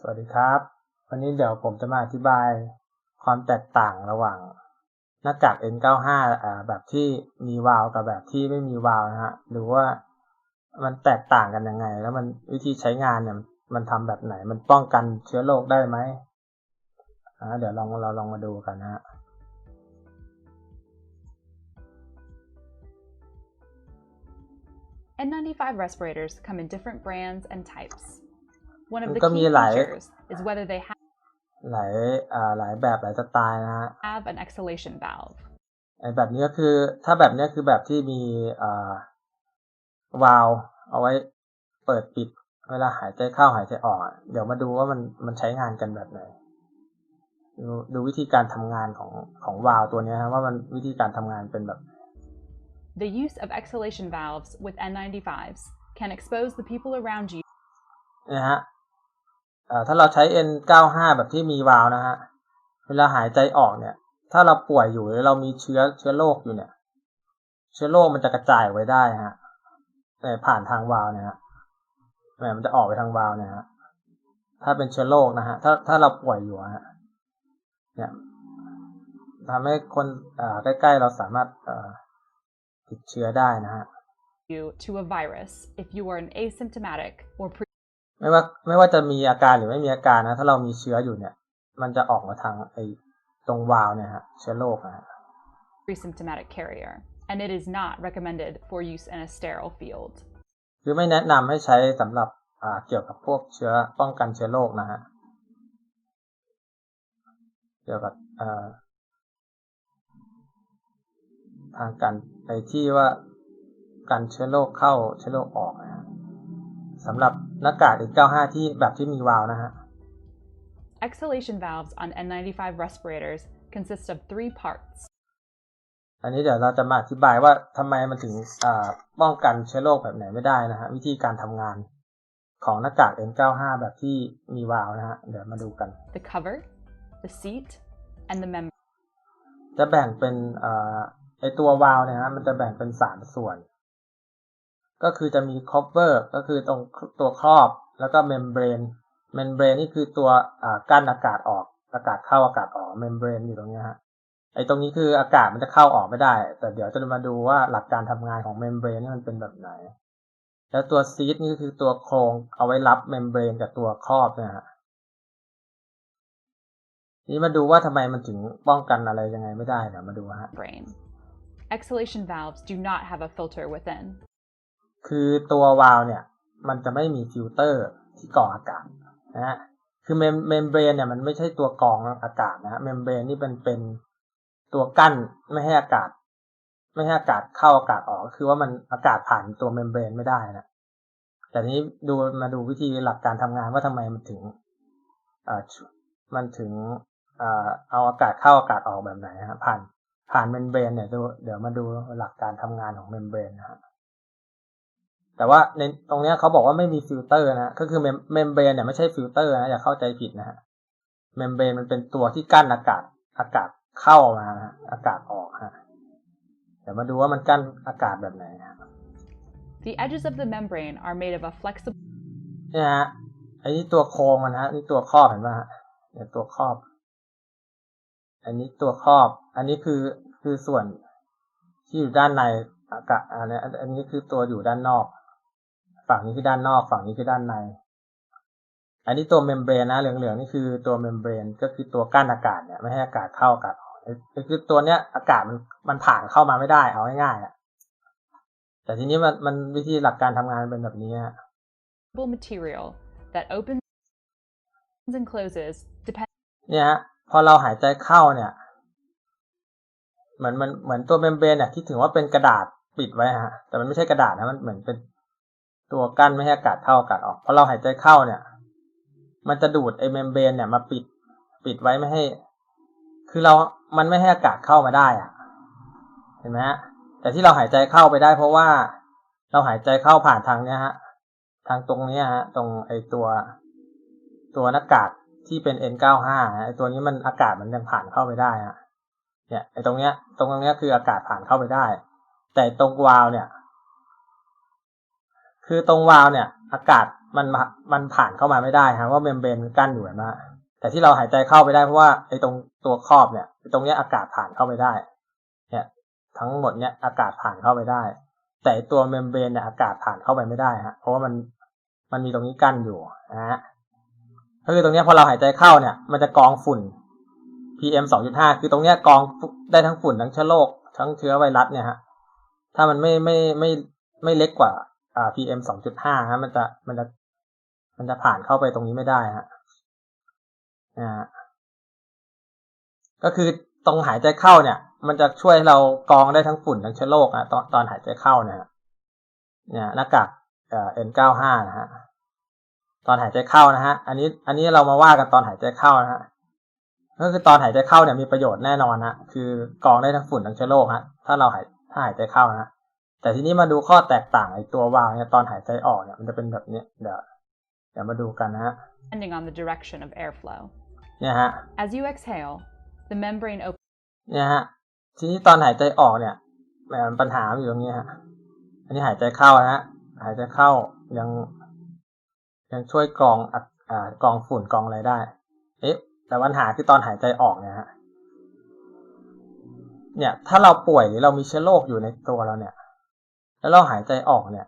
สวัสดีครับ วันนี้เดี๋ยวผมจะมาอธิบายความแตกต่างระหว่างหน้ากาก N95 อ่าแบบที่มีวาล์วกับแบบที่ไม่มีวาล์วนะฮะหรือว่ามันแตกต่างกันยังไง แล้วมันวิธีใช้งานเนี่ยมันทำแบบไหน มันป้องกันเชื้อโรคได้ไหมอ่าเดี๋ยวลองเราลองมาดูกันนะฮะ N95 respirators come in different brands and types. One of มัน the ก็มี key หลาย features is whether they หลายอ่าหลายแบบหลายสไตล์นะฮะ have an exhalation valve. ไอ้แบบนี้ก็คือถ้าแบบนี้คือแบบที่มีอ่าวาล์วเอาไว้เปิดปิดเวลาหายใจเข้าหายใจออกอะเดี๋ยวมาดูว่ามันมันใช้งานกันแบบไหนดูดูวิธีการทำงานของของวาล์วตัวเนี้ยครับว่ามันวิธีการทำงานเป็นแบบ The use of exhalation valves with N95s can expose the people around you นะฮะเอ่อ ถ้าเราใช้ N95 แบบที่มีวาล์วนะฮะ เวลาหายใจออกเนี่ย ถ้าเราป่วยอยู่หรือเรามีเชื้อเชื้อโรคอยู่เนี่ย เชื้อโรคมันจะกระจายไว้ได้ฮะแต่ผ่านทางวาล์วเนี่ยฮะแหมมันจะออกไปทางวาล์วเนี่ยฮะ ถ้าเป็นเชื้อโรคนะฮะ ถ้าถ้าเราป่วยอยู่ฮะ เนี่ยทำให้คนใกล้ๆเราสามารถติดเชื้อได้นะฮะ you to a virus if you are an asymptomatic or ไม่ว่าไม่ว่าจะมีอาการหรือไม่มีอาการนะ ถ้าเรามีเชื้ออยู่เนี่ย มันจะออกมาทางไอ้ตรงวาล์วเนี่ยฮะเชื้อโรคนะฮะ pre-symptomatic carrier, and it is not recommended for use in a sterile field. คือไม่แนะนำให้ใช้สำหรับอ่าเกี่ยวกับพวกเชื้อป้องกันเชื้อโรคนะฮะเกี่ยวกับอ่าทางการไอ้ที่ว่ากันเชื้อโรคเข้าเชื้อโรคออกนะฮะ สำหรับหน้ากาก N95 ที่แบบที่มีวาล์วนะฮะ Exhalation valves on N95 respirators consist of three parts. อันนี้เดี๋ยวเราจะมาอธิบายว่าทำไมมันถึงอ่าป้องกันเชื้อโรคแบบไหนไม่ได้นะฮะ วิธีการทำงานของหน้ากาก N95 แบบที่มีวาล์วนะฮะ เดี๋ยวมาดูกัน The cover, the seat, and the membrane. จะแบ่งเป็นอ่าไอตัววาล์วเนี่ยฮะ มันจะแบ่งเป็นสามส่วน ก็คือจะมี cover ก็คือตรงตัวครอบ แล้วก็ membrane membrane นี่คือตัวกั้นอากาศออกอากาศเข้าอากาศออก membrane อยู่ตรงเนี้ยฮะไอตรงนี้คืออากาศมันจะเข้าออกไม่ได้ แต่เดี๋ยวจะมาดูว่าหลักการทำงานของ membrane นี่มันเป็นแบบไหน แล้วตัว seat นี่คือตัวโครงเอาไว้รับ membrane กับตัวครอบเนี่ยฮะนี่มาดูว่าทำไมมันถึงป้องกันอะไรยังไงไม่ได้เดี๋ยวมาดูฮะ Exhalation valves do not have a filter within. คือตัววาล์วเนี่ย มันจะไม่มีฟิลเตอร์ที่กรองอากาศนะฮะคือเมมเมมเบรนเนี่ยมันไม่ใช่ตัวกรองอากาศนะเมมเบรนนี่เป็นเป็นตัวกั้นไม่ให้อากาศ ไม่ให้อากาศเข้าอากาศออก คือว่ามันอากาศผ่านตัวเมมเบรนไม่ได้นะแต่นี้ดูมาดูวิธีหลักการทำงานว่าทำไมมันถึงอ่ามันถึงอ่าเอาอากาศเข้าอากาศออกแบบไหนฮะผ่านผ่านเมมเบรนเนี่ยดูเดี๋ยวมาดูหลักการทำงานของเมมเบรนนะฮะ แต่ว่าในตรงเนี้ยเขาบอกว่าไม่มีฟิลเตอร์นะก็คือเมมเบรนเนี่ยไม่ใช่ฟิลเตอร์นะอย่าเข้าใจผิดนะฮะเมมเบรนมันเป็นตัวที่กั้นอากาศอากาศเข้ามานะฮะอากาศออกฮะเดี๋ยวมาดูว่ามันกั้นอากาศแบบไหนฮะ The edges of the membrane are made of a flexible เนี่ยฮะไอ้นี่ตัวโครงมันฮะนี่ตัวครอบเห็นไหมฮะเนี่ยตัวครอบ อันนี้ตัวครอบ อันนี้คือคือส่วนที่อยู่ด้านในอากาศอันนี้อันนี้คือตัวอยู่ด้านนอก ฝั่งนี้คือด้านนอก ฝั่งนี้คือด้านใน อันนี้ตัวเมมเบรนนะเหลืองๆนี่คือตัวเมมเบรนก็คือตัวกั้นอากาศเนี่ยไม่ให้อากาศเข้าอากาศออกคือตัวเนี้ยอากาศมันมันผ่านเข้ามาไม่ได้เอาง่ายๆอะแต่ทีนี้มันมันวิธีหลักการทำงานเป็นแบบนี้ฮะ material that opens and closes depending เนี่ยฮะพอเราหายใจเข้าเนี่ยเหมือนมันเหมือนตัวเมมเบรนเนี่ยคิดถึงว่าเป็นกระดาษปิดไว้ฮะ แต่มันไม่ใช่กระดาษนะมันเหมือนเป็น ตัวกั้นไม่ให้อากาศเข้าอากาศออกพอเราหายใจเข้าเนี่ย มันจะดูดไอเมมเบรนเนี่ยมาปิดปิดไว้ไม่ให้ คือเรา มันไม่ให้อากาศเข้ามาได้อะเห็นไหมฮะแต่ที่เราหายใจเข้าไปได้ เพราะว่าเราหายใจเข้าผ่านทางเนี้ยฮะ ทางตรงเนี้ยฮะ ตรงไอ้ตัวตัวหน้ากากที่เป็น N95 ไอ้ตัวนี้มันอากาศมันยังผ่านเข้าไปได้ฮะเนี่ยไอ้ตรงเนี้ย ตรงตรงเนี้ยคืออากาศผ่านเข้าไปได้ แต่ตรงวาล์วเนี่ย คือตรงวาล์วเนี่ย อากาศมันมันผ่านเข้ามาไม่ได้ครับว่าเมมเบรนมันกั้นอยู่นไหมแต่ที่เราหายใจเข้าไปได้เพราะว่าไอ้ตรงตัวครอบเนี่ยตรงเนี้ยอากาศผ่านเข้าไปได้ เนี่ย ทั้งหมดเนี้ยอากาศผ่านเข้าไปได้ แต่ตัวเมมเบรนเนี่ยอากาศผ่านเข้าไปไม่ได้ฮะเพราะว่ามันมันมีตรงนี้กั้นอยู่นะฮะก็คือตรงเนี้ยพอเราหายใจเข้าเนี่ย มันจะกองฝุ่น PM 2.5คือตรงเนี้ยกองได้ทั้งฝุ่นทั้งเชื้อโรคทั้งเชื้อไวรัสเนี่ยฮะถ้ามันไม่ไม่ไม่ไม่เล็กกว่า อ่า PM 2.5ฮะมันจะมันจะ มันจะผ่านเข้าไปตรงนี้ไม่ได้ฮะนะฮะก็คือตรงหายใจเข้าเนี่ย มันจะช่วยเรากรองได้ทั้งฝุ่นทั้งเชื้อโรคอะตอนตอนหายใจเข้าเนี่ยเนี่ยหน้ากากเอ่อ N95 นะฮะตอนหายใจเข้านะฮะ อันนี้ อันนี้เรามาว่ากันตอนหายใจเข้านะฮะก็คือตอนหายใจเข้าเนี่ยมีประโยชน์แน่นอนฮะคือกรองได้ทั้งฝุ่นทั้งเชื้อโรคฮะถ้าเราหายถ้าหายใจเข้านะฮะ แต่ทีนี้มาดูข้อแตกต่างไอ้ตัววาล์วเนี่ยตอนหายใจออกเนี่ยมันจะเป็นแบบนี้เดี๋ยวเดี๋ยวมาดูกันนะฮะ depending on the direction of airflow. เนี่ยฮะ As you exhale, the membrane opens เนี่ยฮะทีนี้ตอนหายใจออกเนี่ยแหมมันปัญหามันอยู่ตรงนี้ฮะอันนี้หายใจเข้านะฮะหายใจเข้ายังยังช่วยกรองอัดอ่ากรองฝุ่นกรองอะไรได้ เอ๊ะ แต่ปัญหาคือตอนหายใจออกเนี่ยฮะเนี่ยถ้าเราป่วยหรือเรามีเชื้อโรคอยู่ในตัวเราเนี่ย แล้วเราหายใจออกเนี่ย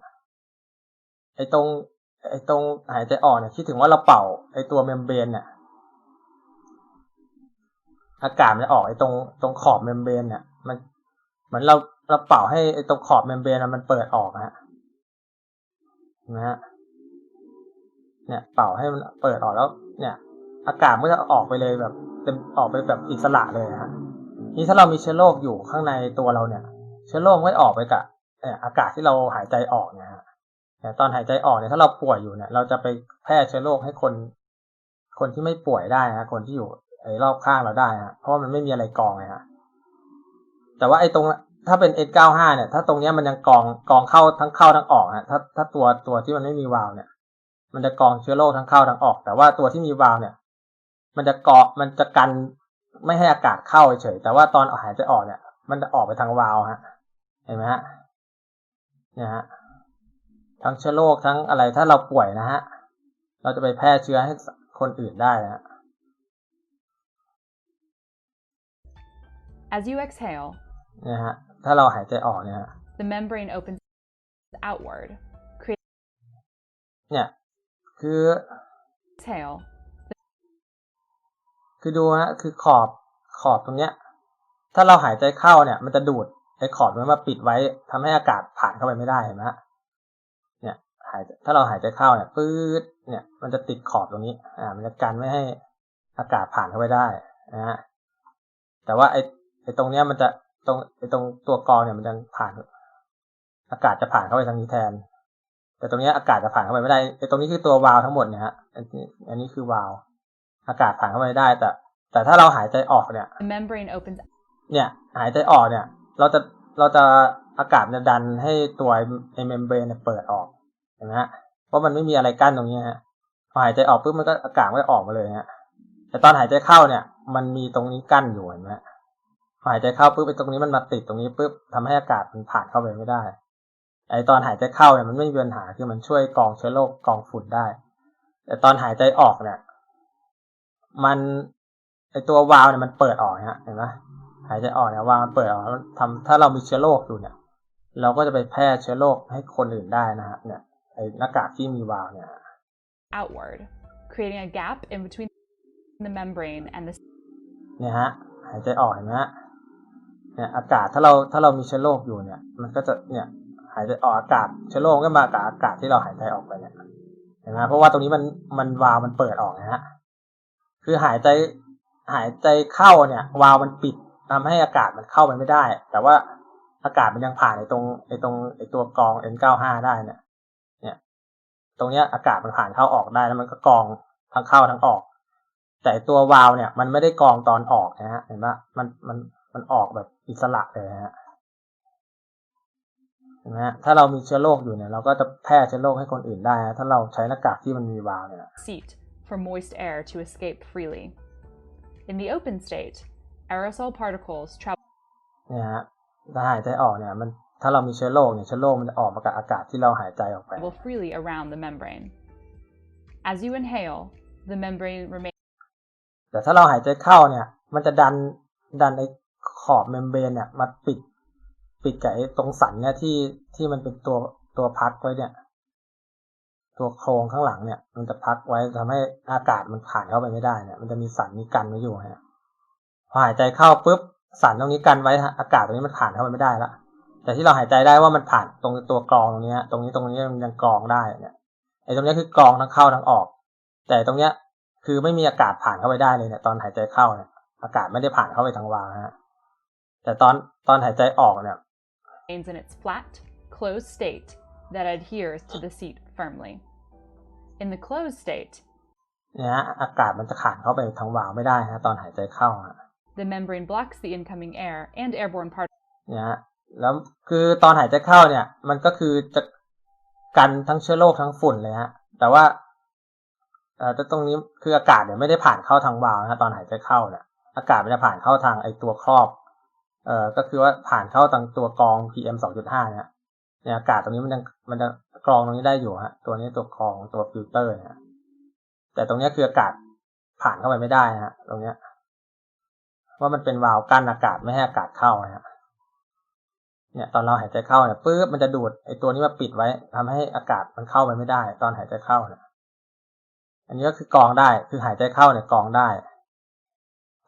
ไอ้ตรง ไอ้ตรงหายใจออกเนี่ยคิดถึงว่าเราเป่า ไอ้ตัวเมมเบรนเนี่ยอากาศมันจะออกไอ้ตรงตรงขอบเมมเบรนเนี่ยมันเหมือนเราเราเป่าให้ไอ้ตรงขอบเมมเบรนมันเปิดออกนะฮะเห็นะฮะเนี่ย เป่าให้มันเปิดออกแล้ว เนี่ย อากาศมันก็จะออกไปเลยแบบเต็มออกไปแบบอิสระเลยฮะนี่ถ้าเรามีเชื้อโรคอยู่ข้างในตัวเราเนี่ย เชื้อโรคไม่ออกไปกับ อากาศที่เราหายใจออกเนี่ยฮะตอนหายใจออกเนี่ยถ้าเราป่วยอยู่เนี่ย เราจะไปแพร่เชื้อโรคให้คน คนที่ไม่ป่วยได้ฮะคนที่อยู่ไอ้รอบข้างเราได้ฮะเพราะมันไม่มีอะไรกองเลยฮะแต่ว่าไอ้ตรงถ้าเป็น N95 เนี่ย ถ้าตรงเนี้ยมันยังกองกองเข้าทั้งเข้าทั้งออกฮะถ้าถ้าตัวตัวที่มันไม่มีวาล์วเนี่ย มันจะกองเชื้อโรคทั้งเข้าทั้งออก แต่ว่าตัวที่มีวาล์วเนี่ย มันจะเกาะมันจะกันไม่ให้อากาศเข้าเฉยแต่ว่าตอนหายใจออกเนี่ย มันจะออกไปทางวาล์วฮะ เห็นไหมฮะ เนี่ยฮะทั้งเชื้อโรคทั้งอะไรถ้าเราป่วยนะฮะเราจะไปแพร่เชื้อให้คนอื่นได้นะฮะ As you exhale, เนี่ยฮะถ้าเราหายใจออกเนี่ยฮะ the membrane opens outward. เนี่ยคือ Exhale, คือดูฮะคือขอบขอบตรงเนี้ย ถ้าเราหายใจเข้าเนี่ย มันจะดูด ไอ้ขอบนั้นมาปิดไว้ทำให้อากาศผ่านเข้าไปไม่ได้เห็นไหมฮะเนี่ยหายถ้าเราหายใจเข้าเนี่ยปื๊ดเนี่ย มันจะติดขอบตรงนี้ อ่า มันจะกันไม่ให้อากาศผ่านเข้าไปได้นะฮะแต่ว่าไอ้ไอ้ตรงเนี้ยมันจะตรงไอ้ตรงตัวกรองเนี่ยมันจะผ่าน อากาศจะผ่านเข้าไปทางนี้แทน แต่ตรงเนี้ยอากาศจะผ่านเข้าไปไม่ได้ไอ้ตรงนี้คือตัววาล์วทั้งหมดเนี่ยฮะอันนี้อันนี้คือวาล์วอากาศผ่านเข้าไปได้แต่แต่ถ้าเราหายใจออกเนี่ย the membrane opens เนี่ย หายใจออกเนี่ย เราจะเราจะอากาศจะดันให้ตัวไอเมมเบรนเปิดออกเห็นไหมฮะเพราะมันไม่มีอะไรกั้นตรงนี้ฮะพอหายใจออกปุ๊บมันก็อากาศก็ออกมาเลยฮะแต่ตอนหายใจเข้าเนี่ย มันมีตรงนี้กั้นอยู่เห็นไหมพอหายใจเข้าปุ๊บไอตรงนี้มันมาติดตรงนี้ปุ๊บทำให้อากาศมันผ่านเข้าไปไม่ได้ ไอตอนหายใจเข้าเนี่ยมันไม่มีปัญหาคือมันช่วยกองเชื้อโรคกองฝุ่นได้ แต่ตอนหายใจออกเนี่ย มันไอตัววาล์วเนี่ยมันเปิดออกฮะเห็นไหม หายใจออกเนี่ยวาล์วมันเปิดออกแล้วมันทำถ้าเรามีเชื้อโรคอยู่เนี่ย เราก็จะไปแพร่เชื้อโรคให้คนอื่นได้นะฮะเนี่ยไอหน้ากากที่มีวาล์วเนี่ย outward, creating a gap in between the membrane and the เนี่ยฮะหายใจออกเห็นไหมฮะเนี่ยอากาศถ้าเราถ้าเรามีเชื้อโรคอยู่เนี่ย มันก็จะเนี่ยหายใจออกอากาศเชื้อโรคก็มากับอากาศที่เราหายใจออกไปเนี่ยเห็นไหมเพราะว่าตรงนี้มันมันวาล์วมันเปิดออกนะฮะคือหายใจหายใจเข้าเนี่ยวาล์วมันปิด ทำให้อากาศมันเข้าไปไม่ได้ แต่ว่าอากาศมันยังผ่านไอ้ตรงไอ้ตรงไอ้ตัวกรอง N95 ได้เนี่ยเนี่ย ตรงเนี้ยอากาศมันผ่านเข้าออกได้แล้วมันก็กรองทั้งเข้าทั้งออก แต่ตัววาล์วเนี่ย มันไม่ได้กรองตอนออกนะฮะเห็นปะมันมันมันออกแบบอิสระเลยฮะเห็นไหมฮะถ้าเรามีเชื้อโรคอยู่เนี่ย เราก็จะแพร่เชื้อโรคให้คนอื่นได้นะถ้าเราใช้หน้ากากที่มันมีวาล์วเนี่ย seat for moist air to escape freely. In the open state, aerosol particles travel เนี่ยฮะถ้าหายใจออกเนี่ยมันถ้าเรามีเชื้อโรคเนี่ยเชื้อโรคมันจะออกมากับอากาศที่เราหายใจออกไป freely around the membrane. As you inhale, the membrane remains แต่ถ้าเราหายใจเข้าเนี่ย มันจะดันดันไอ้ขอบเมมเบรนเนี่ยมาปิดปิดกับไอ้ตรงสันเนี่ยที่ที่มันเป็นตัวตัวพักไว้เนี่ย ตัวโครงข้างหลังเนี่ย มันจะพักไว้ทำให้อากาศมันผ่านเข้าไปไม่ได้เนี่ย มันจะมีสันนี้กันไว้อยู่ฮะ พอหายใจเข้าปุ๊บสันตรงนี้กันไว้ฮะอากาศตรงนี้มันผ่านเข้าไปไม่ได้ละแต่ที่เราหายใจได้ว่ามันผ่านตรงตัวกรองตรงเนี้ยตรงนี้ตรงนี้มันยังกรองได้เนี่ยไอ้ตรงเนี้ยคือกรองทั้งเข้าทั้งออก แต่ตรงเนี้ยคือไม่มีอากาศผ่านเข้าไปได้เลยเนี่ยตอนหายใจเข้าเนี่ยอากาศไม่ได้ผ่านเข้าไปทางวาล์วฮะแต่ตอนตอนหายใจออกเนี่ย in its flat, closed state that adheres to the seat firmly. In the closed state, เนี่ยฮะอากาศมันจะผ่านเข้าไปทางวาล์วไม่ได้ฮะตอนหายใจเข้าฮะ the membrane blocks the incoming air and airborne particles เนี่ยฮะแล้วคือตอนหายใจเข้าเนี่ย มันก็คือจะกันทั้งเชื้อโรคทั้งฝุ่นเลยฮะ แต่ว่าเอ่อแต่ตรงนี้คืออากาศเนี่ยไม่ได้ผ่านเข้าทางวาล์วนะฮะตอนหายใจเข้าเนี่ย อากาศมันจะผ่านเข้าทางไอตัวครอบเอ่อก็คือว่าผ่านเข้าทางตัวกรอง PM 2.5เนี่ยเนี่ยอากาศตรงนี้มันยังมันจะกรองตรงนี้ได้อยู่ฮะ ตัวนี้ตัวกรองตัวฟิลเตอร์นี่ยแต่ตรงเนี้ยคืออากาศผ่านเข้าไปไม่ได้ฮะ ตรงเนี้ย ว่ามันเป็นวาล์วกั้นอากาศไม่ให้อากาศเข้าฮะเนี่ยตอนเราหายใจเข้าเนี่ยปุ๊บมันจะดูดไอตัวนี้มาปิดไว้ทำให้อากาศมันเข้าไปไม่ได้ ตอนหายใจเข้าเนี่ยอันนี้ก็คือกรองได้คือหายใจเข้าเนี่ยกรองได้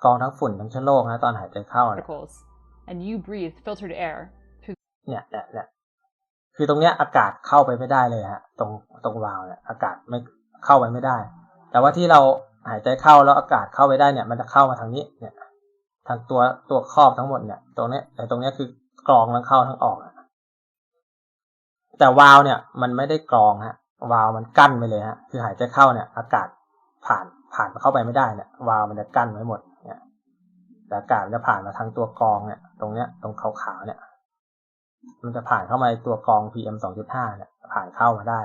กรองทั้งฝุ่นทั้งเชื้อโรคนะตอนหายใจเข้าเนี่ย and you breathe filtered air through เนี่ยเนี่ยเนี่ยคือตรงเนี้ยอากาศเข้าไปไม่ได้เลยฮะ ตรงตรงวาล์วเนี่ยอากาศไม่เข้าไปไม่ได้ แต่ว่าที่เราหายใจเข้าแล้วอากาศเข้าไปได้เนี่ย มันจะเข้ามาทางนี้เนี่ย ทางตัวตัวครอบทั้งหมดเนี่ย ตรงเนี้ยแต่ตรงเนี้ยคือกรองทั้งเข้าทั้งออกแต่วาล์วเนี่ย มันไม่ได้กรองฮะ วาล์วมันกั้นไปเลยฮะ คือหายใจเข้าเนี่ย อากาศผ่านผ่านเข้าไปไม่ได้เนี่ยวาล์วมันจะกั้นไว้หมดเนี่ยแต่อากาศจะผ่านมาทางตัวกรองเนี่ย ตรงเนี้ย ตรงขาวๆเนี่ย มันจะผ่านเข้ามาในตัวกรอง PM 2.5เนี่ย ผ่านเข้ามาได้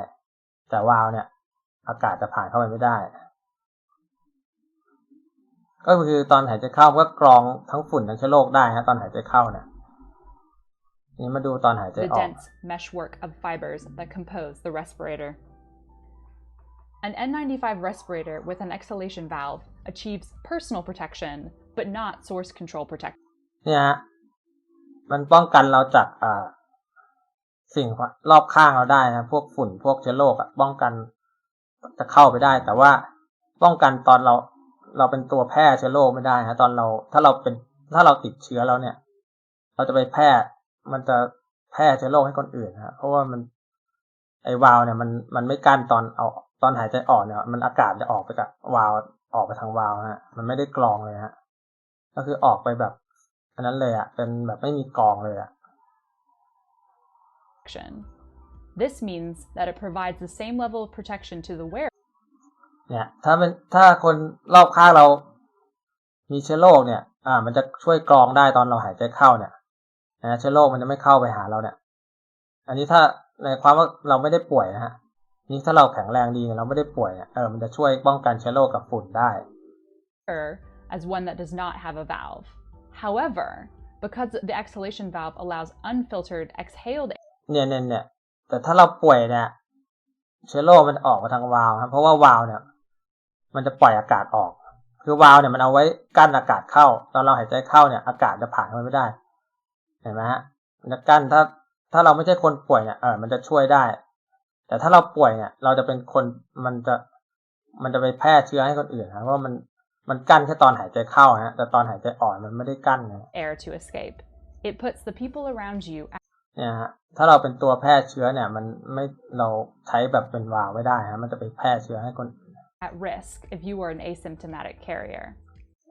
แต่วาล์วเนี่ย อากาศจะผ่านเข้าไปไม่ได้ ก็คือตอนหายใจเข้าก็กรองทั้งฝุ่นทั้งเชื้อโรคได้ฮะตอนหายใจเข้าเนี่ยนี่มาดูตอนหายใจ the ออก dense meshwork of fibers that compose the respirator. An N95 respirator with an exhalation valve achieves personal protection, but not source control protection. เนี่ยฮะมันป้องกันเราจากอ่าสิ่งรอบข้างเราได้นะ พวกฝุ่นพวกเชื้อโรคอะป้องกันจะเข้าไปได้ แต่ว่าป้องกันตอนเรา เราเป็นตัวแพร่เชื้อโรคไม่ได้ฮะตอนเรา ถ้าเราเป็นถ้าเราติดเชื้อแล้วเนี่ย เราจะไปแพร่มันจะแพร่เชื้อโรคให้คนอื่นฮะเพราะว่ามันไอวาล์เนี่ยมันมันไม่กั้นตอนเอาตอนหายใจออกเนี่ย มันอากาศจะออกไปจากวาล์ออกไปทางวาล์ฮะมันไม่ได้กรองเลยฮะก็คือออกไปแบบอันนั้นเลยอะเป็นแบบไม่มีกรองเลยอะ This means that it provides the same level of protection to the wearer เนี่ยถ้าเป็นถ้าคนรอบข้างเรามีเชื้อโรคเนี่ย อ่า มันจะช่วยกรองได้ตอนเราหายใจเข้าเนี่ยนะเชื้อโรคมันจะไม่เข้าไปหาเราเนี่ย อันนี้ถ้าในความว่าเราไม่ได้ป่วยนะฮะนี่ถ้าเราแข็งแรงดีเนี่ยเราไม่ได้ป่วยเนี่ยเออมันจะช่วยป้องกันเชื้อโรคกับฝุ่นได้ as one that does not have a valve. However, because the exhalation valve allows unfiltered exhaled เนี่ยเนี่ยเนี่ยแต่ถ้าเราป่วยเนี่ยเชื้อโรคมันออกมาทางวาล์วครับเพราะว่าวาล์วเนี่ย มันจะปล่อยอากาศออก คือวาล์วเนี่ยมันเอาไว้กั้นอากาศเข้า ตอนเราหายใจเข้าเนี่ยอากาศจะผ่านเข้าไปไม่ได้ เห็นไหมฮะมันจะกั้นถ้าถ้าเราไม่ใช่คนป่วยเนี่ยเออมันจะช่วยได้ แต่ถ้าเราป่วยเนี่ย เราจะเป็นคนมันจะมันจะไปแพร่เชื้อให้คนอื่นนะเพราะมันมันกั้นแค่ตอนหายใจเข้าฮะแต่ตอนหายใจออกมันไม่ได้กั้นนะ air to escape. It puts the people around you เนี่ยฮะถ้าเราเป็นตัวแพร่เชื้อเนี่ย มันไม่เราใช้แบบเป็นวาล์วไม่ได้ฮะมันจะไปแพร่เชื้อให้คนอื่น at risk if you are an asymptomatic carrier.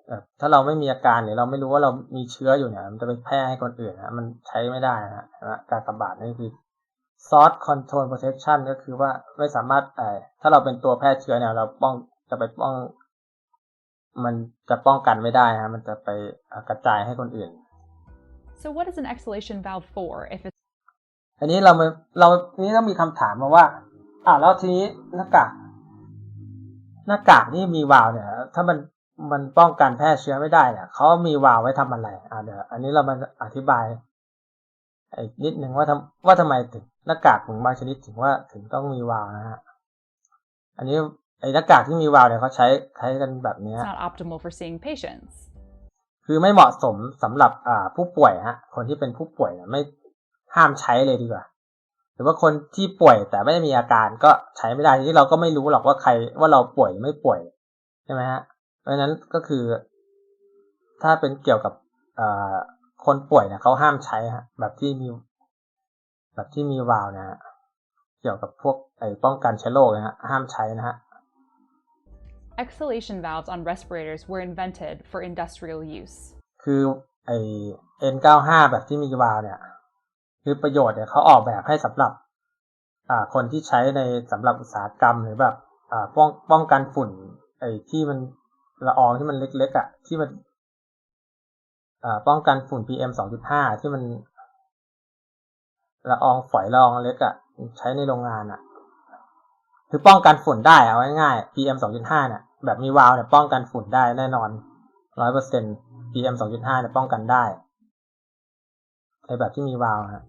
แบบถ้าเราไม่มีอาการหรือเราไม่รู้ว่าเรามีเชื้ออยู่เนี่ยมันจะไปแพร่ให้คนอื่นนะมันใช้ไม่ได้นะฮะนะการระบาดนี่คือ source control protection ก็คือว่าไม่สามารถเอ่อถ้าเราเป็นตัวแพร่เชื้อเนี่ยเราป้องจะไปป้อง มันจะป้องกันไม่ได้ฮะมันจะไปกระจายให้คนอื่น So what is an exhalation valve for if it's อันนี้เรามาเรานี้ต้องมีคำถามมาว่าอ่าแล้วทีนี้หน้ากาก หน้ากากนี่มีวาล์วเนี่ย ถ้ามันมันป้องกันแพร่เชื้อไม่ได้เนี่ยเขามีวาล์วไว้ทำอะไรอ่าเดี๋ยวอันนี้เรามาอธิบายอีกนิดหนึ่งว่าทำว่าทำไมถึงหน้ากากถึงบางชนิดถึงว่าถึงต้องมีวาล์วนะฮะอันนี้ไอไอ้หน้ากากที่มีวาล์วเนี่ยเขาใช้ใช้กันแบบเนี้ย It's not optimal for seeing patients. คือไม่เหมาะสมสำหรับอ่าผู้ป่วยฮะ คนที่เป็นผู้ป่วยเนี่ยไม่ห้ามใช้เลยดีกว่า หรือว่าคนที่ป่วยแต่ไม่ได้มีอาการก็ใช้ไม่ได้ที่เราก็ไม่รู้หรอกว่าใครว่าเราป่วยหรือไม่ป่วยใช่ไหมฮะเพราะฉะนั้นก็คือ ถ้าเป็นเกี่ยวกับอ่าคนป่วยเนี่ยเขาห้ามใช้ฮะแบบที่มี แบบที่มีวาล์วนะฮะเกี่ยวกับพวกไอ้ป้องกันเชื้อโรคนะฮะห้ามใช้นะฮะ Exhalation valves on respirators were invented for industrial use. คือไอ N95 แบบที่มีวาล์วเนี่ย คือประโยชน์เนี่ยเขาออกแบบให้สำหรับ อ่า คนที่ใช้ในสำหรับอุตสาหกรรมหรือแบบ อ่า ป้องป้องกันฝุ่น ไอที่มันละอองที่มันเล็กๆอะ ที่มัน อ่า ป้องกันฝุ่น PM 2.5ที่มันละอองฝอยละอองเล็กอะ ใช้ในโรงงานอะ คือป้องกันฝุ่นได้เอาง่ายๆ PM 2.5เนี่ยแบบมีวาล์วเนี่ยป้องกันฝุ่นได้แน่นอนร้อยเปอร์เซ็นต์ PM 2.5เนี่ยป้องกันได้ในแบบที่มีวาล์วฮะ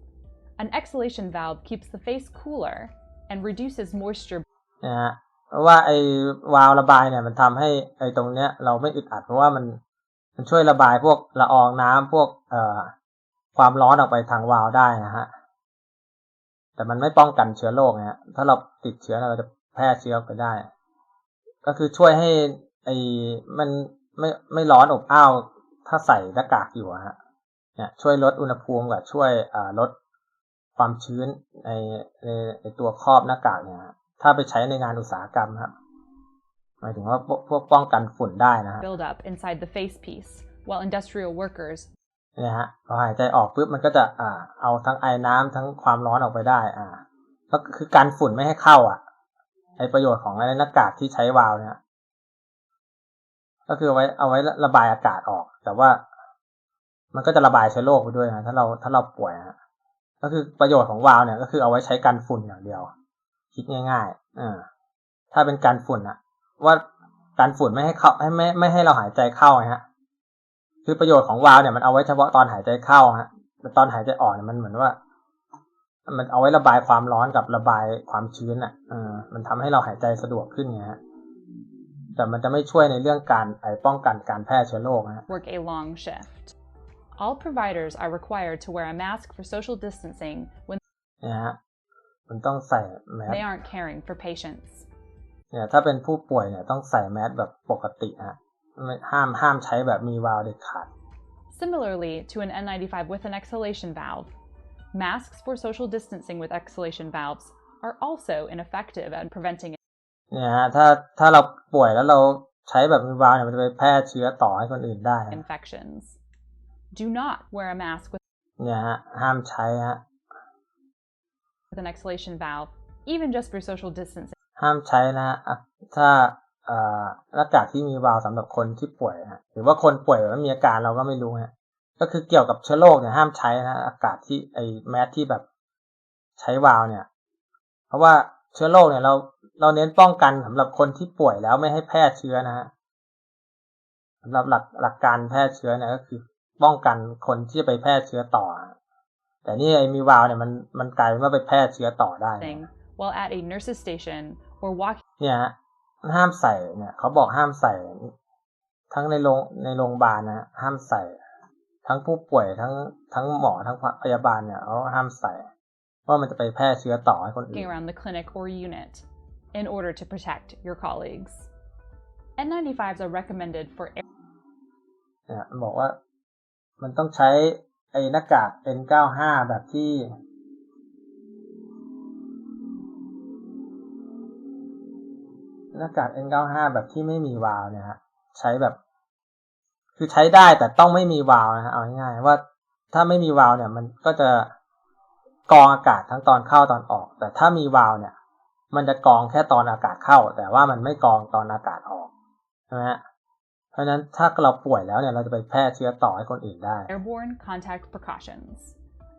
An exhalation valve keeps the face cooler and reduces moisture นะฮะเพราะว่าไอ้วาล์วระบายเนี่ยมันทำให้ไอ้ตรงเนี้ยเราไม่อึดอัดเพราะว่ามันมันช่วยระบายพวกละอองน้ำพวกเอ่อความร้อนออกไปทางวาล์วได้นะฮะแต่มันไม่ป้องกันเชื้อโรคนะฮะถ้าเราติดเชื้อเราจะแพร่เชื้อไปได้ ก็คือช่วยให้ไอ้มันไม่ไม่ร้อนอบอ้าวถ้าใส่หน้ากากอยู่ฮะเนี่ยช่วยลดอุณหภูมิกับช่วยอ่าลด ความชื้นในในในตัวครอบหน้ากากเนี่ยฮะถ้าไปใช้ในงานอุตสาหกรรมครับหมายถึงว่าพวกพวกป้องกันฝุ่นได้นะฮะ build up inside the face piece, while industrial workers เนี่ยฮะพอหายใจออกปุ๊บมันก็จะอ่าเอาทั้งไอน้ำทั้งความร้อนออกไปได้ อ่า ก็คือการฝุ่นไม่ให้เข้า อะไอประโยชน์ของไอ้หน้ากากที่ใช้วาล์วเนี่ยก็คือเอาไว้เอาไว้ระบายอากาศออก แต่ว่ามันก็จะระบายเชื้อโรคไปด้วยนะถ้าเราถ้าเราป่วยฮะ ก็คือประโยชน์ของวาล์วเนี่ยก็คือเอาไว้ใช้กันฝุ่นอย่างเดียว คิดง่ายๆอ่าถ้าเป็นการฝุ่นอะว่าการฝุ่นไม่ให้เข้าให้ไม่ไม่ให้เราหายใจเข้าฮะ คือประโยชน์ของวาล์วเนี่ยมันเอาไว้เฉพาะตอนหายใจเข้าฮะแต่ตอนหายใจออกเนี่ยมันเหมือนว่า มันเอาไว้ระบายความร้อนกับระบายความชื้นอะเออมันทำให้เราหายใจสะดวกขึ้นไงฮะแต่มันจะไม่ช่วยในเรื่องการไอป้องกันการแพร่เชื้อโรคนะฮะ work a long shift. All providers are required to wear a mask for social distancing when เนี่ยฮะ มันต้องใส่แมส they aren't caring for patients. เนี่ย ถ้าเป็นผู้ป่วยเนี่ยต้องใส่แมสแบบปกติฮะไม่ห้ามห้ามใช้แบบมีวาล์วเด็ดขาด Similarly to an N95 with an exhalation valve, masks for social distancing with exhalation valves are also ineffective at preventing เนี่ยฮะ ถ้าถ้าเราป่วยแล้วเราใช้แบบมีวาล์วเนี่ยมันจะไปแพร่เชื้อต่อให้คนอื่นได้ฮะ infections. Do not wear a mask with เนี่ยฮะห้ามใช้ฮะ an exhalation valve, even just for social distancing. ห้ามใช้นะฮะอะถ้าเอ่อหน้ากากที่มีวาล์วสำหรับคนที่ป่วยฮะหรือว่าคนป่วยแล้วมีอาการเราก็ไม่รู้ฮะก็คือเกี่ยวกับเชื้อโรคเนี่ยห้ามใช้นะอากาศที่ไอแมสที่แบบใช้วาล์วเนี่ย เพราะว่าเชื้อโรคเนี่ยเราเราเน้นป้องกันสำหรับคนที่ป่วยแล้วไม่ให้แพร่เชื้อนะฮะสำหรับหลักหลักการแพร่เชื้อเนี่ยก็คือ ป้องกันคนที่จะไปแพร่เชื้อต่อ แต่นี่ไอมีวาล์วเนี่ยมันมันกลายเป็นว่าไปแพร่เชื้อต่อได้นะ while at a nurse's station or walking เนี่ยฮะห้ามใส่เนี่ยเขาบอกห้ามใส่ ทั้งในโรงในโรงพยาบาลนะฮะห้ามใส่ ทั้งผู้ป่วยทั้งทั้งหมอทั้งพยาบาลเนี่ยเขาห้ามใส่ว่ามันจะไปแพร่เชื้อต่อให้คนอื่น around the clinic or unit in order to protect your colleagues. N95s are recommended for เนี่ยมันบอกว่า มันต้องใช้ไอ้หน้ากาก N95 แบบที่ หน้ากาก N95 แบบที่ไม่มีวาล์วเนี่ยฮะใช้แบบ คือใช้ได้แต่ต้องไม่มีวาล์วนะฮะเอาง่ายๆว่าถ้าไม่มีวาล์วเนี่ย มันก็จะกรองอากาศทั้งตอนเข้าตอนออก แต่ถ้ามีวาล์วเนี่ย มันจะกรองแค่ตอนอากาศเข้า แต่ว่ามันไม่กรองตอนอากาศออกใช่ไหมฮะ เพราะฉะนั้นถ้าเราป่วยแล้วเนี่ยเราจะไปแพร่เชื้อต่อให้คนอื่นได้ airborne contact precautions.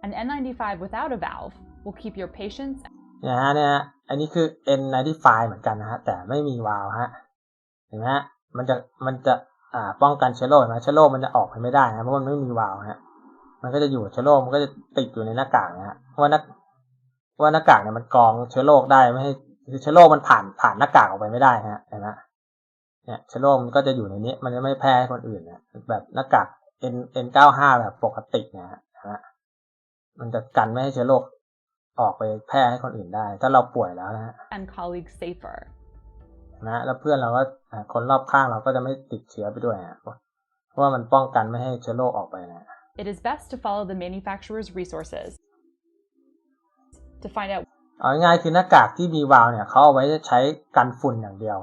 An N95 without a valve will keep your patients เนี่ยฮะเนี่ยฮะอันนี้คือ N95 เหมือนกันนะฮะแต่ไม่มีวาล์วฮะเห็นไหมฮะมันจะมันจะอ่าป้องกันเชื้อโรคเห็นไหมเชื้อโรคมันจะออกไปไม่ได้นะเพราะมันไม่มีวาล์วฮะมันก็จะอยู่เชื้อโรคมันก็จะติดอยู่ในหน้ากากนะฮะเพราะว่าหน้าว่าหน้ากากเนี่ยมันกรองเชื้อโรคได้ไม่ให้คือเชื้อโรคมันผ่านผ่านหน้ากากออกไปไม่ได้ฮะเห็นไหม เนี่ยเชื้อโรคมันก็จะอยู่ในนี้ มันจะไม่แพร่ให้คนอื่นนะแบบหน้ากาก N N95 แบบปกติเนี่ยฮะฮะมันจะกันไม่ให้เชื้อโรคออกไปแพร่ให้คนอื่นได้ ถ้าเราป่วยแล้วนะฮะ and colleagues safer. นะแล้วเพื่อนเราก็อ่าคนรอบข้างเราก็จะไม่ติดเชื้อไปด้วยฮะเพราะว่ามันป้องกันไม่ให้เชื้อโรคออกไปนะ It is best to follow the manufacturer's resources to find out เอาง่ายๆคือหน้ากากที่มีวาล์วเนี่ยเขาเอาไว้ใช้กันฝุ่นอย่างเดียว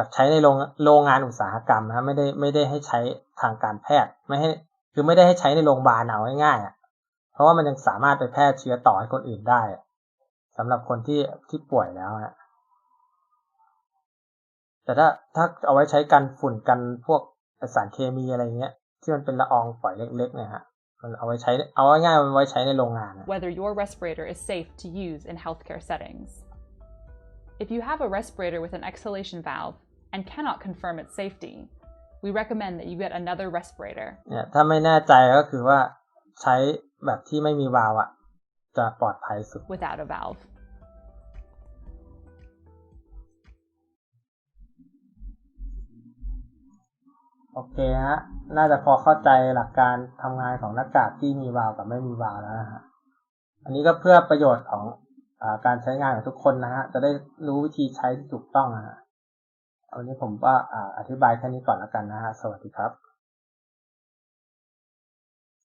กับใช้ในโรงโรงงานอุตสาหกรรมนะไม่ได้ไม่ได้ให้ใช้ทางการแพทย์ไม่ให้คือไม่ได้ให้ใช้ในโรงพยาบาลเอาง่ายๆอะเพราะว่ามันยังสามารถไปแพร่เชื้อต่อให้คนอื่นได้สำหรับคนที่ที่ป่วยแล้วฮะแต่ถ้าถ้าเอาไว้ใช้กันฝุ่นกันพวกสารเคมีอะไรเงี้ยที่มันเป็นละอองฝอยเล็กๆเนี่ยฮะมันเอาไว้ใช้เอาง่ายๆมันไว้ใช้ในโรงงาน whether your respirator is safe to use in healthcare settings. If you have a respirator with an exhalation valve and cannot confirm its safety, we recommend that you get another respirator. เนี่ยถ้าไม่แน่ใจก็คือว่าใช้แบบที่ไม่มีวาล์วอะจะปลอดภัยสุด without a valve. โอเคฮะน่าจะพอเข้าใจหลักการทำงานของหน้ากากที่มีวาล์วกับไม่มีวาล์วแล้วนะฮะอันนี้ก็เพื่อประโยชน์ของอาการใช้งานของทุกคนนะฮะจะได้รู้วิธีใช้ที่ถูกต้องนะฮะ วันนี้ผมก็อ่าอธิบายแค่นี้ก่อนแล้วกันนะฮะ สวัสดีครับ